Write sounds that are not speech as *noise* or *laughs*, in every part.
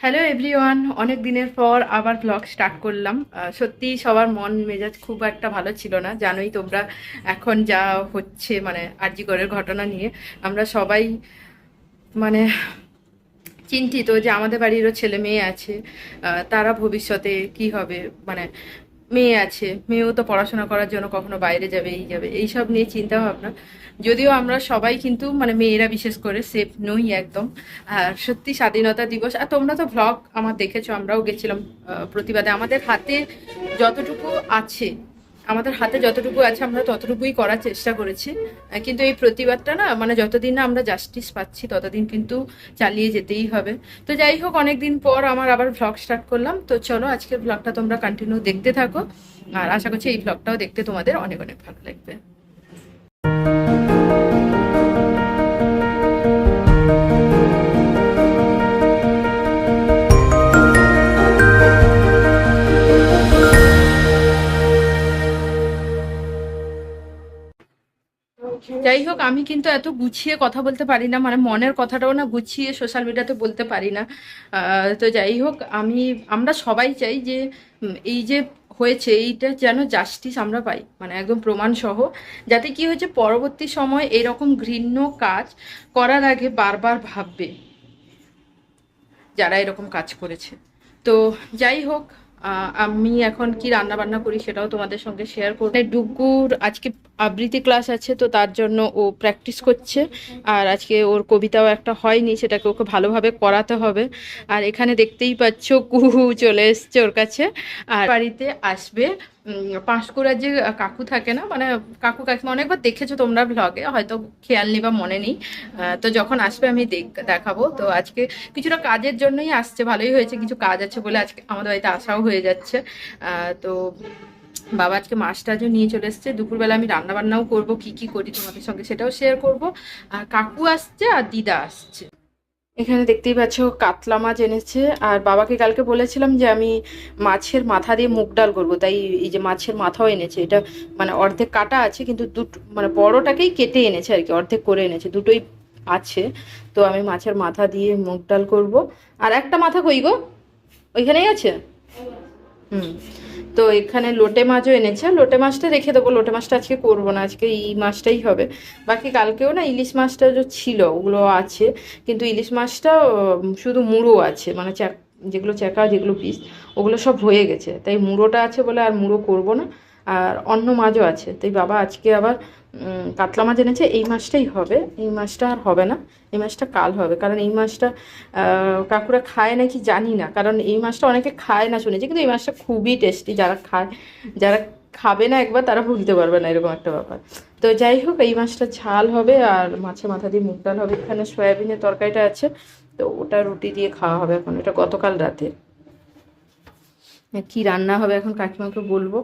Hello everyone অনেক দিনের পর আবার ব্লগ স্টার্ট করলাম। সত্যি সবার মন মেজাজ খুব একটা ভালো ছিল না। জানোই তোমরা এখন যা হচ্ছে মানে আরজিকরের ঘটনা নিয়ে। আমরা সবাই মানে চিন্তিত যে আমাদের বাড়িরও ছেলে মেয়ে আছে তারা ভবিষ্যতে কি হবে? মানে মেয়ে আছে, মেয়েও তো পড়াশোনা করার জন্য কখনো বাইরে যাবে, এই যাবে এইসব নিয়ে চিন্তা ভাবনা। যদিও আমরা সবাই কিন্তু মানে মেয়েরা বিশেষ করে সেফ নই একদম। আর সত্যি স্বাধীনতা দিবস, আর তোমরা তো ভ্লগ আমার দেখেছ, আমরাও গেছিলাম প্রতিবাদে। আমাদের হাতে যতটুকু আছে আমাদের হাতে যতটুকু আছে আমরা ততটুকুই করার চেষ্টা করেছি। কিন্তু এই প্রতিবাদটা না মানে যতদিন না আমরা জাস্টিস পাচ্ছি, ততদিন কিন্তু চালিয়ে যেতেই হবে। তো যাই হোক, অনেকদিন পর আমার আবার ভ্লগ স্টার্ট করলাম। তো চলো আজকের ভ্লগটা তোমরা কন্টিনিউ দেখতে থাকো। আর আশা করছি এই ভ্লগটাও দেখতে তোমাদের অনেক অনেক ভালো লাগবে। যাই হোক, আমি কিন্তু এত গুছিয়ে কথা বলতে পারি না মানে মনের কথাটাও না গুছিয়ে সোশ্যাল মিডিয়াতে বলতে পারি না। তো যাই হোক, আমি, আমরা সবাই চাই যে এই যে হয়েছে, এইটা যেন জাস্টিস আমরা পাই মানে একদম প্রমাণ সহ। যাতে কি হয়েছে, পরবর্তী সময় এরকম ঘৃণ্য কাজ করার আগে বারবার ভাববে যারা এরকম কাজ করেছে। তো যাই হোক আমি এখন কি রান্না বান্না করি সেটাও তোমাদের সঙ্গে শেয়ার করব। ডুগুর আজকে আবৃত্তি ক্লাস আছে, তো তার জন্য ও প্র্যাকটিস করছে। আর আজকে ওর কবিতাও একটা হয়নি, সেটাকে ওকে ভালোভাবে করাতে হবে। আর এখানে দেখতেই পাচ্ছ কুহু চলে এসছে ওর কাছে। আর বাড়িতে আসবে পাঁশকুড়ার যে কাকু থাকে না মানে কাকু কাকিমা অনেকবার দেখেছ তোমরা ভ্লগে হয়তো খেয়াল নেই বা মনে নেই। তো যখন আসবে আমি দেখ- দেখাবো। তো আজকে কিছুটা কাজের জন্যই আসছে, ভালোই হয়েছে, কিছু কাজ আছে বলে আজকে আমাদের বাড়িতে আসাও হয়ে যাচ্ছে। তো বাবা আজকে মাছ টাছও নিয়ে চলে এসছে। দুপুরবেলা আমি রান্না বান্নাও করব, কি কি করি তোমাদের সঙ্গে সেটাও শেয়ার করব। আর কাকু আসছে আর দিদা আসছে। এখানে দেখতেই পাচ্ছ কাতলা মাছ এনেছে। আর বাবাকে কালকে বলেছিলাম যে আমি মাছের মাথা দিয়ে মুগ ডাল করব, তাই এই যে মাছের মাথাও এনেছে। এটা মানে অর্ধেক কাটা আছে, কিন্তু দুটো মানে বড়টাকেই কেটে এনেছে আর কি, অর্ধেক করে এনেছে, দুটোই আছে। তো আমি মাছের মাথা দিয়ে মুগ ডাল করব। আর একটা মাথা কই গো? ওইখানেই আছে? হুম। তো এখানে লোটে মাছও এনেছে। লোটে মাছটা রেখে দেবো। লোটে মাছটা আজকে করব না। আজকে এই মাছটাই হবে। বাকি কালকেও না ইলিশ মাছটা যে ছিল, ওগুলো আছে। কিন্তু ইলিশ মাছটা শুধু মুড়ো আছে। মানে চ্যাক, যেগুলো চ্যাকা, যেগুলো পিস, ওগুলো সব হয়ে গেছে। তাই মুড়োটা আছে বলে আর মুড়ো করব না। আর অন্য মাছও আছে। তাই বাবা আজকে আবার কাতলা মাছ এনেছে, এই মাছটাই হবে। এই মাছটা আর হবে না, এই মাছটা কাল হবে। কারণ এই মাছটা কাকুরা খায় নাকি জানি না। কারণ এই মাছটা অনেকে খায় না শুনেছি, কিন্তু এই মাছটা খুবই টেস্টি। যারা খায়, যারা খাবে না একবার, তারা ভুলতে পারবে না, এরকম একটা ব্যাপার। তো যাই হোক, এই মাছটা ঝাল হবে আর মাছের মাথা দিয়ে মুগ ডাল হবে। এখানে সয়াবিনের তরকারিটা আছে, তো ওটা রুটি দিয়ে খাওয়া হবে এখন। এটা গতকাল রাতে। কি রান্না হবে এখন, কাকিমাকে বলব।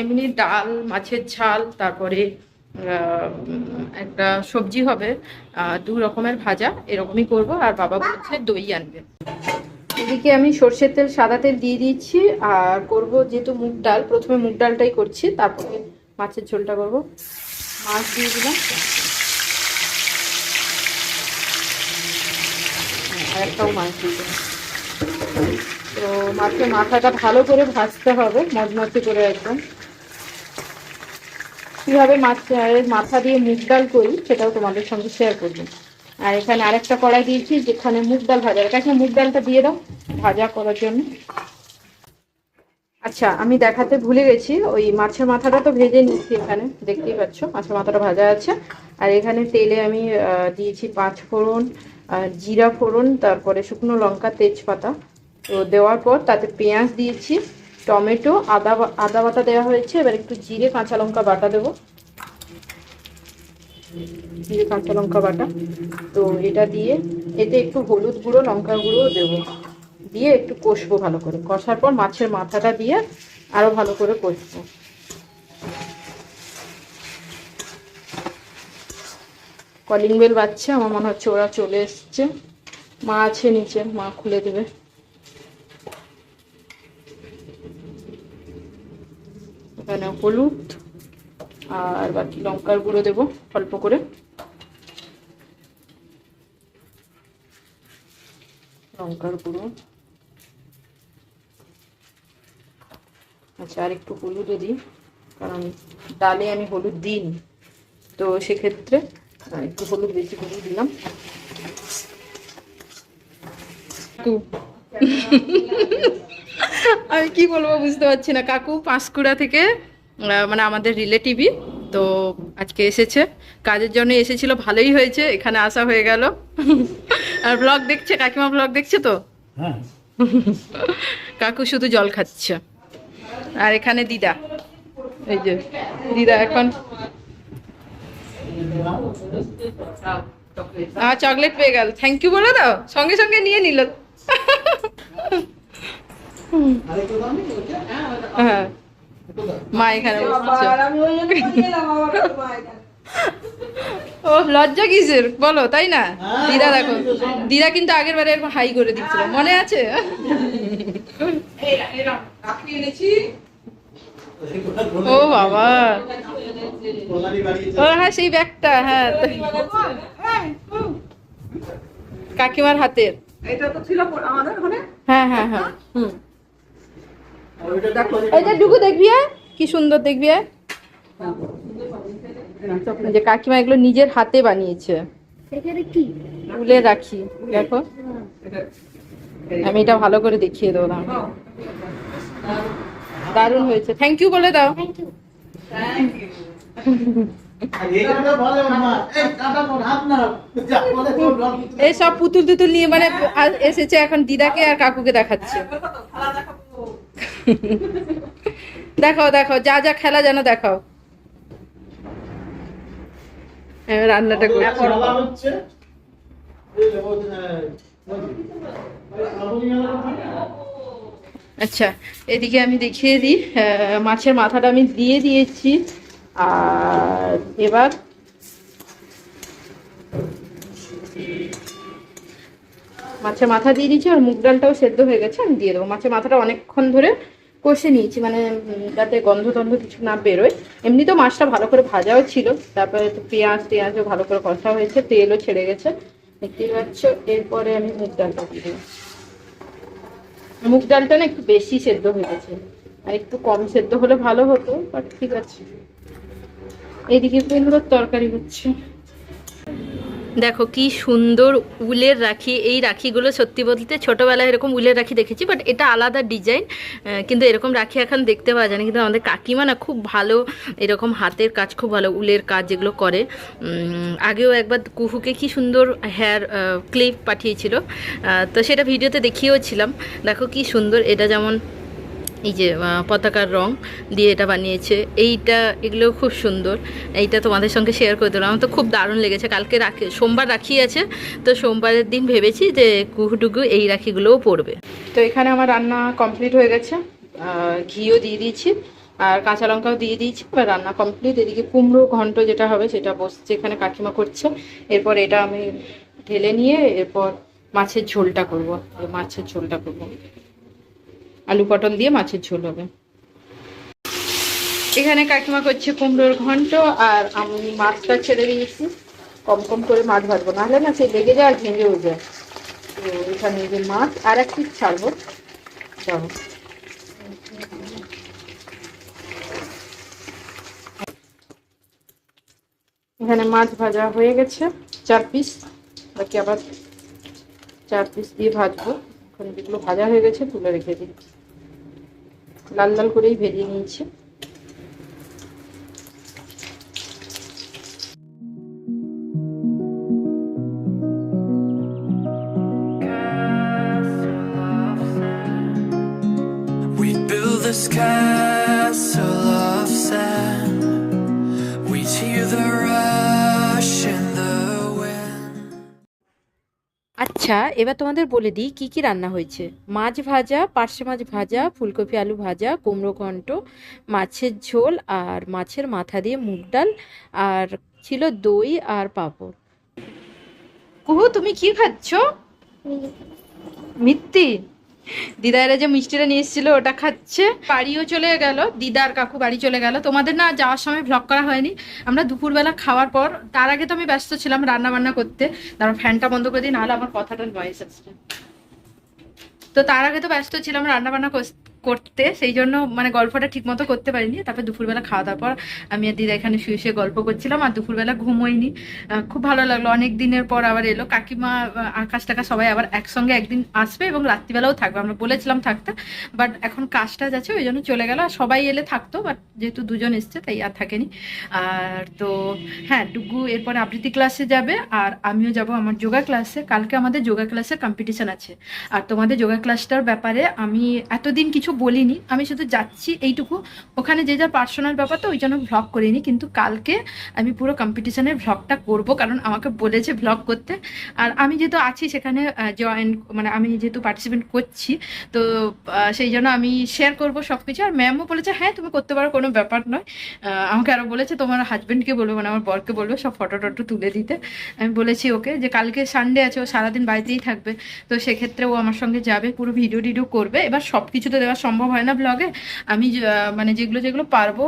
এমনি ডাল মাছের ঝাল তারপরে একটা সবজি হবে দু রকমের ভাজা এরকমই করব আর বাবা বলছে দই আনবে। এদিকে আমি সর্ষের তেল সাদা তেল দিয়ে দিচ্ছি আর করব যেহেতু মুগ ডাল প্রথমে মুগ ডালটাই করছি তারপরে মাছের ঝোলটা করব। মাছ দিয়ে দিলাম। হ্যাঁ, আর একটাও মাছ দিয়ে দিলাম। তো মাছের মাথাটা ভালো করে ভাজতে হবে মজমচে করে একদম। কীভাবে মাছের মাথা দিয়ে মুগ ডাল করি সেটাও তোমাদের সঙ্গে শেয়ার করব। আর এখানে আরেকটা কড়াই দিয়েছি, যেখানে মুগ ডাল ভাজা। কাছে মুগ ডালটা দিয়ে দাও ভাজা করার জন্য। আচ্ছা আমি দেখাতে ভুলে গেছি, ওই মাছের মাথাটা তো ভেজে নিচ্ছি এখানে, দেখতেই পাচ্ছ, মাছের মাথাটা ভাজা আছে। আর এখানে তেলে আমি দিয়েছি পাঁচ ফোড়ন জিরা ফোড়ন, তারপরে শুকনো লঙ্কা, তেজপাতা। তো দেওয়ার পর তাতে পেঁয়াজ দিয়েছি টমেটো, আদা আদা বাটা দেওয়া হয়েছে। এবার একটু জিরে, কাঁচা লঙ্কা বাটা দেবো। জিরে, কাঁচা লঙ্কা বাটা। তো এটা দিয়ে এতে একটু হলুদ গুঁড়ো লঙ্কা গুঁড়ো দেবো। দিয়ে একটু কষবো ভালো করে। কষার পর মাছের মাথাটা দিয়ে আরও ভালো করে কষবো। কলিং বেল বাজছে, আমার মনে হচ্ছে ওরা চলে এসছে। মা আছে নিচে, মা খুলে দেবে। এখানে হলুদ আর বাকি লঙ্কার গুঁড়ো দেবো অল্প করে। লঙ্কার গুঁড়ো। আচ্ছা আর একটু হলুদও দিই, কারণ ডালে আমি হলুদ দিইনি। তো সেক্ষেত্রে একটু হলুদ বেশি করে দিলাম। কাকু আমি কি বলব বুঝতে পারছি না। কাকু পাঁশকুড়া থেকে মানে আমাদের রিলেটিভই তো আজকে এসেছে। কাজের জন্য এসেছিল ভালোই হয়েছে এখানে আসা হয়ে গেল। আর ব্লগ দেখছে কাকিমা ব্লগ দেখছে তো? হ্যাঁ। কাকু শুধু জল খাচ্ছে। আর এখানে দিদা এই যে দিদা এখন। আর চকলেট পেয়ে গেল। থ্যাংক ইউ বলে দাও সঙ্গে সঙ্গে নিয়ে নিল। হ্যাঁ মা এখানে ও লজ্জা কিসের? বলো তাই না? দিদা দেখো দিদা কিন্তু আগের বারে এরকম হাই করে দিচ্ছিল। মনে আছে? ও বাবা। ও হ্যাঁ সেই ব্যাগটা হ্যাঁ। কাকিমার হাতের। এটা তো ছিল আমাদের ওখানে? হ্যাঁ হ্যাঁ হ্যাঁ। হুম। দেখবি আয়? কি সুন্দর দেখবি আয়? যে কাকিমা এগুলো নিজের হাতে বানিয়েছে রাখি দেখো আমি এটা ভালো করে দেখিয়ে দেবো। দারুণ হয়েছে থ্যাংক ইউ বলে দাও এই সব পুতুল টুতুল নিয়ে মানে এসেছে এখন দিদাকে আর কাকুকে দেখাচ্ছে দেখাও দেখাও যা যা খেলা যেন দেখাও। রান্নাটা করছি। আচ্ছা এদিকে আমি দেখিয়ে দিই মাছের মাথাটা আমি দিয়ে দিয়েছি। আর এবার মাছের মাথা দিয়ে দিয়েছি, আর মুগ ডালটাও সেদ্ধ হয়ে গেছে, আমি দিয়ে দেবো। মাছের মাথাটা অনেকক্ষণ ধরে কষে নিয়েছি মানে যাতে গন্ধ টন্ধ কিছু না বেরোয়। এমনি তো মাছটা ভালো করে ভাজাও ছিল, তারপরে তো পেঁয়াজ টেঁয়াজও ভালো করে কষা হয়েছে, তেলও ছেড়ে গেছে। দেখতেই পাচ্ছ, এরপরে আমি মুগ ডালটা দিয়ে দেবো। মুগ ডালটা না একটু বেশি সেদ্ধ হয়ে গেছে, আর একটু কম সেদ্ধ হলে ভালো হতো বাট ঠিক আছে। এইদিকে তরকারি হচ্ছে। দেখো, কি সুন্দর উলের রাখি। এই রাখিগুলো সত্যি বলতে ছোটোবেলায় এরকম উলের রাখি দেখেছি বাট এটা আলাদা ডিজাইন কিন্তু এরকম রাখি এখন দেখতে পাওয়া যায় না। কিন্তু আমাদের কাকিমা না খুব ভালো এরকম হাতের কাজ, খুব ভালো উলের কাজ যেগুলো করে। আগেও একবার কুহুকে কি সুন্দর হেয়ার ক্লিপ পাঠিয়েছিল। তো সেটা ভিডিওতে দেখিয়েওছিলাম দেখো কি সুন্দর, এটা যেমন এই যে পতাকার রং দিয়ে এটা বানিয়েছে। এইটা এগুলো খুব সুন্দর। এইটা তোমাদের সঙ্গে শেয়ার করে দিলাম। আমার তো খুব দারুণ লেগেছে। কালকে রাখি, সোমবার রাখি আছে। তো সোমবারের দিন ভেবেছি যে কুহুটুকু এই রাখিগুলোও পড়বে তো এখানে আমার রান্না কমপ্লিট হয়ে গেছে। ঘিও দিয়ে দিয়েছি। আর কাঁচা লঙ্কাও দিয়ে দিয়েছি। এবার রান্না কমপ্লিট এদিকে কুমড়ো ঘন্ট যেটা হবে সেটা বসছে এখানে কাকিমা করছে। এরপর এটা আমি ঢেলে নিয়ে এরপর মাছের ঝোলটা করব। মাছের ঝোলটা করব। আলু পটল দিয়ে মাছের ঝোল হবে। এখানে কাকিমা করছে কুমড়োর ঘন্ট আর আমি মাছটা ছেড়ে দিয়েছি। কম কম করে মাছ ভাজবো। নাহলে না সে লেগে যায় আর ভেঙেও যায়। তো এখানে যে মাছ, আর এক পিস ছাড়বো যাব এখানে মাছ ভাজা হয়ে গেছে। চার পিস বাকি আবার চার পিস দিয়ে ভাজবো। যেগুলো ভাজা হয়ে গেছে তুলে রেখে দিই। লাল লাল করেই ভেজে নিয়েছি। এবার তোমাদের বলে দিই কি কি রান্না হয়েছে? মাছ ভাজা পার্শে মাছ ভাজা ফুলকপি আলু ভাজা কুমড়ো ঘণ্ট মাছের ঝোল আর মাছের মাথা দিয়ে মুগ ডাল আর ছিল দই আর পাপড়। কুহু তুমি কি খাচ্ছ? মিত্তি দিদারা যে মিষ্টিটা নিয়ে এসেছিল, ওটা খাচ্ছে। বাড়িও চলে গেল, দিদার কাকু বাড়ি চলে গেল। তোমাদের না যাওয়ার সময় ভ্লগ করা হয়নি। আমরা দুপুরবেলা খাওয়ার পর, তার আগে তো আমি ব্যস্ত ছিলাম রান্না বান্না করতে। তারপর ফ্যানটা বন্ধ করে দিই, নাহলে আমার কথাটা ভয়েস আসছে তো তার আগে তো ব্যস্ত ছিলাম রান্না বান্না করতে সেই জন্য মানে গল্পটা ঠিক মতো করতে পারিনি। তারপর দুপুরবেলা খাওয়া দাওয়ার পর আমি আর দিদা এখানে শুয়ে শুয়ে গল্প করছিলাম আর দুপুরবেলা ঘুমোইনি। খুব ভালো লাগল। অনেক দিনের পর আবার এলো। কাকিমা আকাশ টাকা সবাই আবার একসঙ্গে একদিন আসবে এবং রাত্রিবেলাও থাকবে। আমরা বলেছিলাম থাকতে বাট এখন কাজটা যাচ্ছে, ওই জন্য চলে গেল। আর সবাই এলে থাকতো বাট যেহেতু দুজন এসছে, তাই আর থাকেনি। আর তো হ্যাঁ ডুগু এরপরে আবৃত্তি ক্লাসে যাবে, আর আমিও যাব আমার যোগা ক্লাসে কালকে আমাদের যোগা ক্লাসের কম্পিটিশন আছে। আর তোমাদের যোগা ক্লাসটার ব্যাপারে আমি এতদিন কিছু বলিনি, আমি শুধু যাচ্ছি এইটুকু। ওখানে যে যা পার্সোনাল ব্যাপার, তো ওই জন্য ভ্লগ করিনি। কিন্তু কালকে আমি পুরো কম্পিটিশনের ভ্লগটা করব, কারণ আমাকে বলেছে ভ্লগ করতে। আর আমি যেহেতু আছি সেখানে জয়েন মানে আমি যেহেতু পার্টিসিপেট করছি, তো সেই জন্য আমি শেয়ার করব সব কিছু আর ম্যামও বলেছে হ্যাঁ তুমি করতে পারো, কোনো ব্যাপার নয়। আমাকে আরও বলেছে, তোমার হাজব্যান্ডকে বলব মানে আমার বরকে বলব, সব ফটো টটো তুলে দিতে। আমি বলেছি, ওকে। যে কালকে সানডে আছে, ও সারাদিন বাড়িতেই থাকবে। তো সেক্ষেত্রে ও আমার সঙ্গে যাবে, পুরো ভিডিও টিডিও করবে। এবার সব কিছু তো দেওয়া সম্ভব হয় না ব্লগে আমি মানে যেগুলো যেগুলো পারব,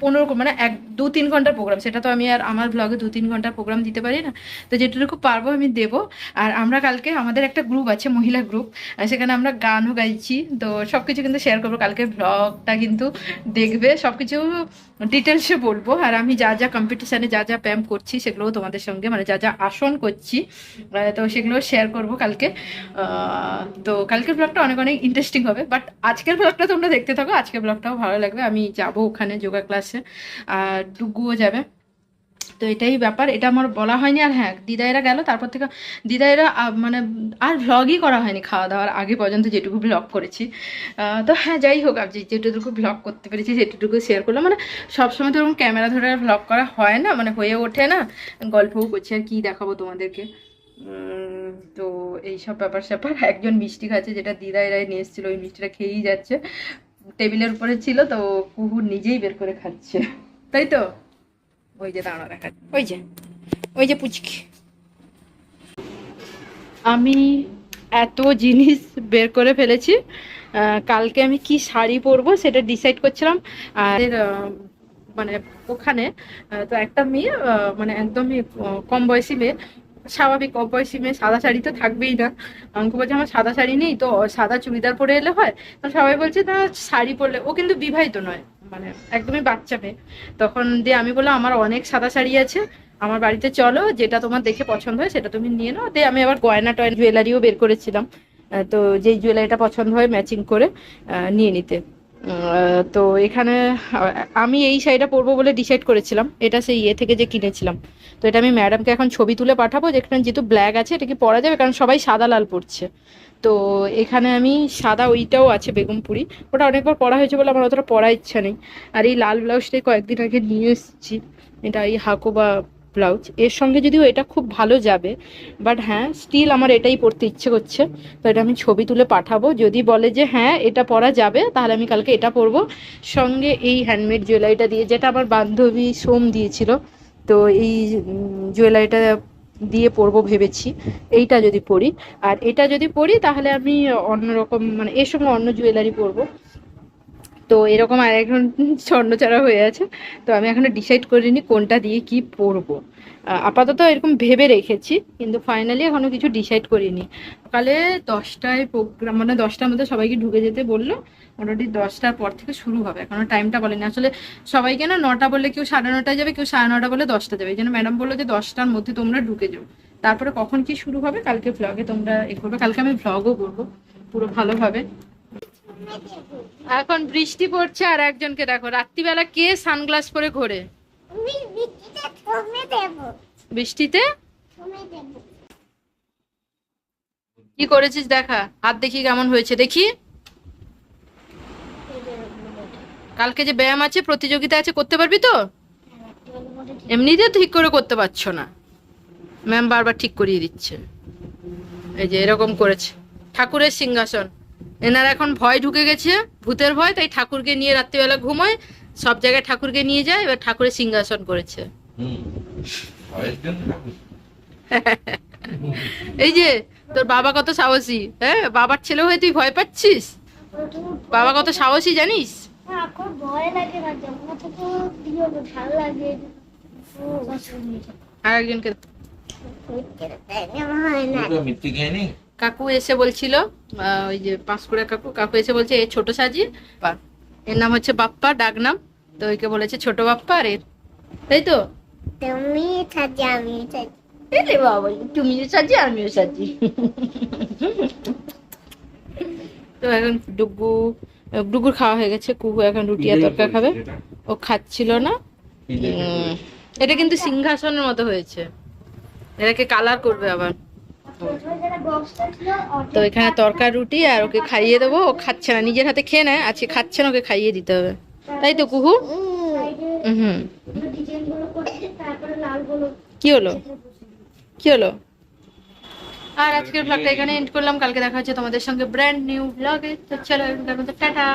পনেরো মানে এক, দু, তিন ঘণ্টার প্রোগ্রাম সেটা তো আমি আর আমার ব্লগে দু, তিন ঘণ্টার প্রোগ্রাম দিতে পারি না। তো যেটুকু পারব আমি দেবো। আর আমরা কালকে, আমাদের একটা গ্রুপ আছে, মহিলা গ্রুপ সেখানে আমরা গানও গাইছি। তো সব কিছু কিন্তু শেয়ার করব। কালকে ব্লগটা কিন্তু দেখবে। সব কিছু ডিটেলসে বলব। আর আমি যা যা কম্পিটিশানে যা যা প্যাম করছি, সেগুলোও তোমাদের সঙ্গে মানে যা যা আসন করছি তো সেগুলো শেয়ার করব কালকে। তো কালকের ব্লগটা অনেক অনেক ইন্টারেস্টিং হবে। বাট আজকের ব্লগটা তোমরা দেখতে থাকো। আজকের ব্লগটাও ভালো লাগবে। আমি যাব ওখানে যোগা ক্লাসে আর ডুগুও যাবে। তো এটাই ব্যাপার। এটা আমার বলা হয়নি। আর হ্যাঁ দিদাইরা গেল। তারপর থেকে দিদাইরা মানে আর ভ্লগই করা হয়নি খাওয়া দাওয়ার আগে পর্যন্ত যেটুকু ভ্লগ করেছি। তো হ্যাঁ যাই হোক আমি যেটুকু ভ্লগ করতে পেরেছি, সেটুকু শেয়ার করলাম। মানে সবসময় তো ক্যামেরা ধরে ভ্লগ করা হয় না। মানে হয়ে ওঠে না। গল্পও করছি। আর কি দেখাবো তোমাদেরকে? তো এইসব ব্যাপার স্যাপার। একজন মিষ্টি খাচ্ছে যেটা দিদা এরাই নিয়ে এসেছিল ওই মিষ্টিটা খেয়েই যাচ্ছে। টেবিলের উপরে ছিল তো কুকুর নিজেই বের করে খাচ্ছে। তাই তো? ওই যে দাঁড়া দেখা ওই যে ওই যে পুচকি। আমি এত জিনিস বের করে ফেলেছি কালকে আমি কি শাড়ি পরবো সেটা ডিসাইড করছিলাম। আর মানে ওখানে তো একটা মেয়ে মানে একদমই কম বয়সী মেয়ে স্বাভাবিক কম মেয়ে সাদা শাড়ি তো থাকবেই না। আমাকে বলছে আমার সাদা শাড়ি নেই, তো সাদা চুড়িদার পরে এলে হয়, তো সবাই বলছে, না, শাড়ি পরলে। ও কিন্তু বিবাহিত নয় মানে একদমই বাচ্চা মেয়ে। তখন দিয়ে আমি বললাম, আমার অনেক সাদা শাড়ি আছে, আমার বাড়িতে চলো, যেটা তোমার দেখে পছন্দ হয় সেটা তুমি নিয়ে নাও। দিয়ে আমি আবার গয়না টয়না জুয়েলারিও বের করেছিলাম। তো যেই জুয়েলারিটা পছন্দ হয় ম্যাচিং করে নিয়ে নিতে। তো এখানে আমি এই শাড়িটা পরবো বলে ডিসাইড করেছিলাম। এটা সেই ইয়ে থেকে যে কিনেছিলাম। তো এটা আমি ম্যাডামকে এখন ছবি তুলে পাঠাবো যেখানে যেহেতু ব্ল্যাক আছে, এটা কি পরা যাবে? কারণ সবাই সাদা লাল পরছে। তো এখানে আমি সাদা ওইটাও আছে বেগমপুরি ওটা অনেকবার পরা হয়েছে বলে আমার অতটা পরা ইচ্ছা নেই। আর এই লাল ব্লাউজটাই কয়েকদিন আগে নিয়ে এসেছি। এটা এই হাকোবা ব্লাউজ এর সঙ্গে যদিও এটা খুব ভালো যাবে বাট হ্যাঁ স্টিল আমার এটাই পরতে ইচ্ছে করছে। তো এটা আমি ছবি তুলে পাঠাবো। যদি বলে যে হ্যাঁ এটা পরা যাবে, তাহলে আমি কালকে এটা পরবো। সঙ্গে এই হ্যান্ডমেড জুয়েলারিটা দিয়ে, যেটা আমার বান্ধবী সোম দিয়েছিল তো এই জুয়েলারিটা দিয়ে পরবো ভেবেছি, এইটা যদি পরি। আর এটা যদি পরি, তাহলে আমি অন্যরকম মানে এর সঙ্গে অন্য জুয়েলারি পরবো। তো এরকম আর এখন *laughs* স্বর্ণচারা হয়ে আছে। তো আমি এখনও ডিসাইড করিনি কোনটা দিয়ে কি পরবো। আপাতত এরকম ভেবে রেখেছি, কিন্তু ফাইনালি এখনও কিছু ডিসাইড করিনি। সকালে দশটায় প্রোগ্রাম মানে দশটার মধ্যে সবাইকে ঢুকে যেতে বলল। মোটামুটি দশটার পর থেকে শুরু হবে, এখনও টাইমটা বলেনি। আসলে সবাইকে না নটা বললে কেউ সাড়ে নটায় যাবে, কেউ সাড়ে নটা বলে দশটা যাবে। এই জন্য ম্যাডাম বলল যে দশটার মধ্যে তোমরা ঢুকে যাও। তারপরে কখন কি শুরু হবে, কালকে ভ্লগে তোমরা এ করবে। কালকে আমি ভ্লগও করব, পুরো ভালোভাবে। এখন বৃষ্টি পড়ছে আর একজনকে দেখো। রাত্রিবেলা কে সানগ্লাস পরে ঘোরে? বৃষ্টিতে কি করেছিস দেখা? হাত দেখি কেমন হয়েছে দেখি। কালকে যে ব্যায়াম আছে প্রতিযোগিতা আছে করতে পারবি তো? এমনিতে ঠিক করে করতে পারছ না। ম্যাম বারবার ঠিক করিয়ে দিচ্ছে। এই যে এরকম করেছে। ঠাকুরের সিংহাসন। এনার এখন ভয় ঢুকে গেছে ভূতের ভয় তাই ঠাকুরকে নিয়ে রাত্রিবেলা ঘুমোয় সব জায়গায় ঠাকুরকে নিয়ে যায় এবার ঠাকুরের সিংহাসন করেছে। এই যে তোর বাবা কত সাহসী হ্যাঁ? বাবার ছেলে হয়ে তুই ভয় পাচ্ছিস? বাবা কত সাহসী জানিস? এখন ভয় লাগে না যখন থেকে দিও ভালো লাগে। আর একজনকে কাকু এসে বলছিল আহ, ওই যে পাঁশকুড়া কাকু কাকু এসে বলছে এ ছোট সাজি বা এর নাম হচ্ছে বাপ্পা ডাক নাম। তো ওইকে বলেছে ছোট বাপ্পা আর এর। তাই তো? তুমি সাজি আমি সাজি এলে বাবা তুমিও সাজি আমিও সাজি তো এখন ডুগু ডুগুর খাওয়া হয়ে গেছে কুহু এখন রুটি আর তরকা খাবে। ও খাচ্ছিল না। উম, এটা কিন্তু সিংহাসনের মতো হয়েছে। এটাকে কালার করবে আবার। তো এখানে তরকার রুটি আর ওকে খাইয়ে দেবো। ও খাচ্ছে না নিজের হাতে খেয়ে নেয় আজকে খাচ্ছে না ওকে খাইয়ে দিতে হবে। তাই তো কুহু? হুম কি হলো? কি হলো? আর আজকের ব্লগটা এখানে এন্ড করলাম। কালকে দেখা হচ্ছে তোমাদের সঙ্গে ব্র্যান্ড নিউ ব্লগে তো চলো এখনকার মতো টাটা।